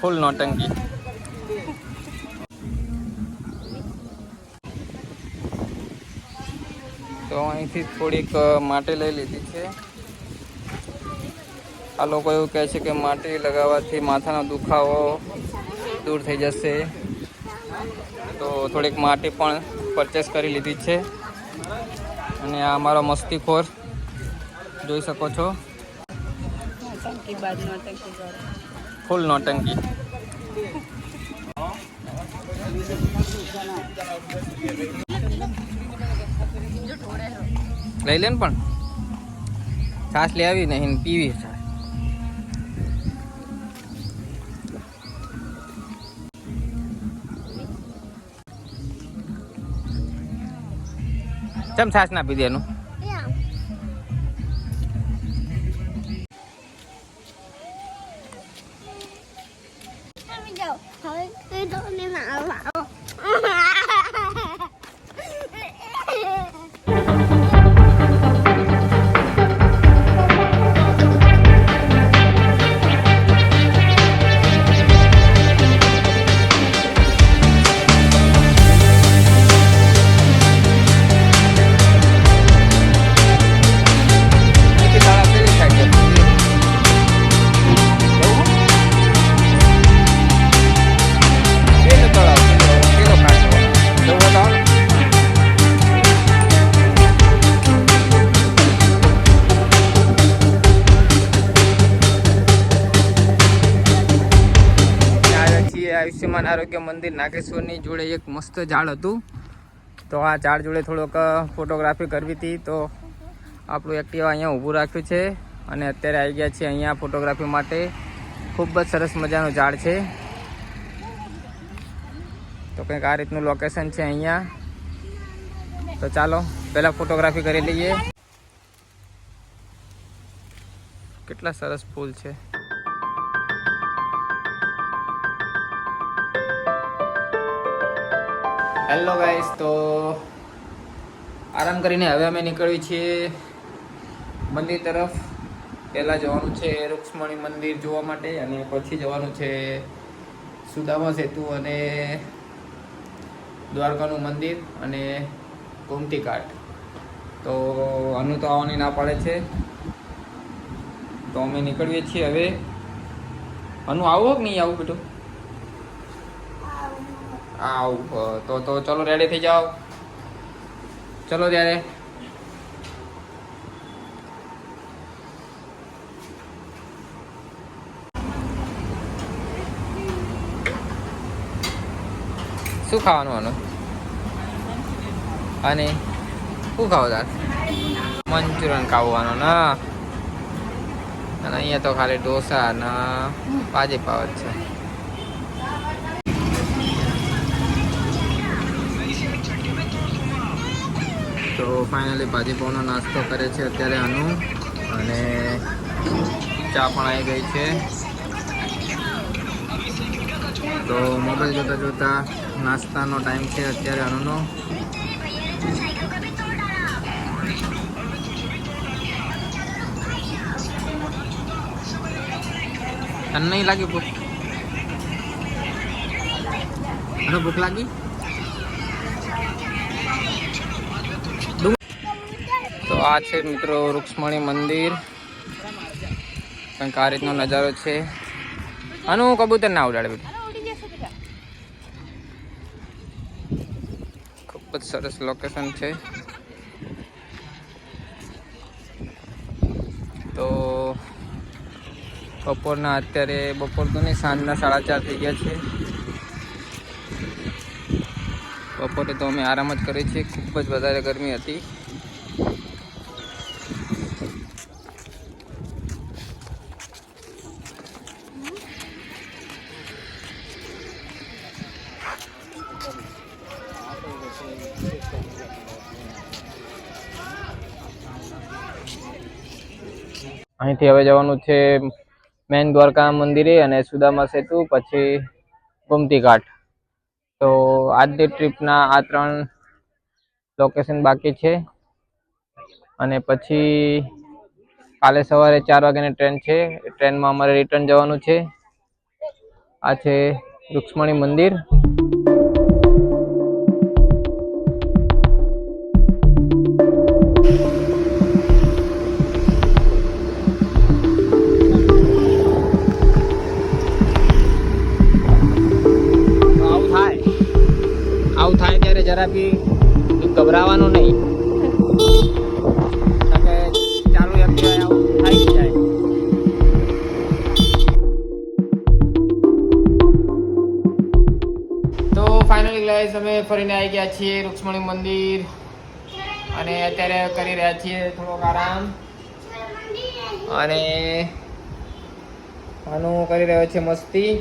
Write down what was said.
ફૂલ નોટંકી તો અહીંથી થોડીક માટી લઈ લીધી છે. આ લોકો એવું કહે છે કે માટી લગાવવાથી માથાનો દુખાવો દૂર થઈ જશે. તો થોડીક માટી પણ પરચેસ કરી લીધી છે. અને આ અમારો મસ્તીખોર જોઈ શકો છો. ફૂલ નોટંકી લઈ લે ને પણ. છાશ લઈ આવી નહીં પીવી છાશ ચમ છાસ ના પી દેનું આયુષ્યમાન આરોગ્ય મંદિર નાગેશ્વરની જોડે એક મસ્ત ઝાડ હતું. તો આ ઝાડ જોડે થોડોક ફોટોગ્રાફી કરવી હતી. તો આપણું એક્ટિવા અહીંયા ઊભું રાખ્યું છે અને અત્યારે આવી ગયા છીએ અહીંયા ફોટોગ્રાફી માટે. ખૂબ જ સરસ મજાનું ઝાડ છે. તો કંઈક આ રીતનું લોકેશન છે અહીંયા. તો ચાલો, પહેલાં ફોટોગ્રાફી કરી લઈએ. કેટલા સરસ ફૂલ છે. હેલો ગાઈસ તો આરામ કરીને હવે અમે નીકળવી છીએ મંદિર તરફ. પહેલાં જવાનું છે રૂક્ષ્મણી મંદિર જોવા માટે અને પછી જવાનું છે સુદામા સેતુ અને દ્વારકાનું મંદિર અને ગોમતી ઘાટ. તો અનુ તો આવવાની ના પાડે છે. તો અમે નીકળીએ છીએ હવે. અનુ આવો કે નહીં આવું બેટું? આવું તો તો ચલો રેડી થઈ જાઓ. ચલો ત્યારે. શું ખાવાનું આનું? અને શું ખાવ તાર? મંચુરિયન ખાવાનું, ના. અને અહીંયા તો ખાલી ઢોસા ને પાજી પાવ જ છે. તો ફાઇનલી ભાજીપાવનો નાસ્તો કરે છે અત્યારે અનુ. અને ચા પણ આવી ગઈ છે. તો મોબાઈલ જોતાં જોતાં નાસ્તાનો ટાઈમ છે અત્યારે અનુનો. તને નહીં લાગી ભૂખ? ભૂખ લાગી? આ છે મિત્રો રૂક્ષ્મણી મંદિર. કંઈક આ રીતનો નજારો છે. આનું કબૂતર ના ઉડાડે બેટા. ખૂબ જ સરસ લોકેશન છે. તો બપોરના અત્યારે બપોર તો નહીં સાંજના સાડા ચાર થઈ ગયા છે. બપોરે તો અમે આરામ જ કરીએ છીએ. ખૂબ જ વધારે ગરમી હતી. અહીંથી હવે જવાનું છે મેન દ્વારકા મંદિરે અને સુદામા સેતુ, પછી ગોમતી ઘાટ. તો આજની ટ્રીપના આ ત્રણ લોકેશન બાકી છે. અને પછી કાલે સવારે ચાર વાગ્યાની ટ્રેન છે. ટ્રેનમાં અમારે રિટર્ન જવાનું છે. આ છે રૂક્ષ્મણી મંદિર. ગભરાવાનું નહીં. તો ફાઇનલી અમે ફરીને આવી ગયા છીએ રૂક્ષ્મણી મંદિર. અને અત્યારે કરી રહ્યા છીએ થોડોક આરામ. અને આનું કરી રહ્યો છે મસ્તી.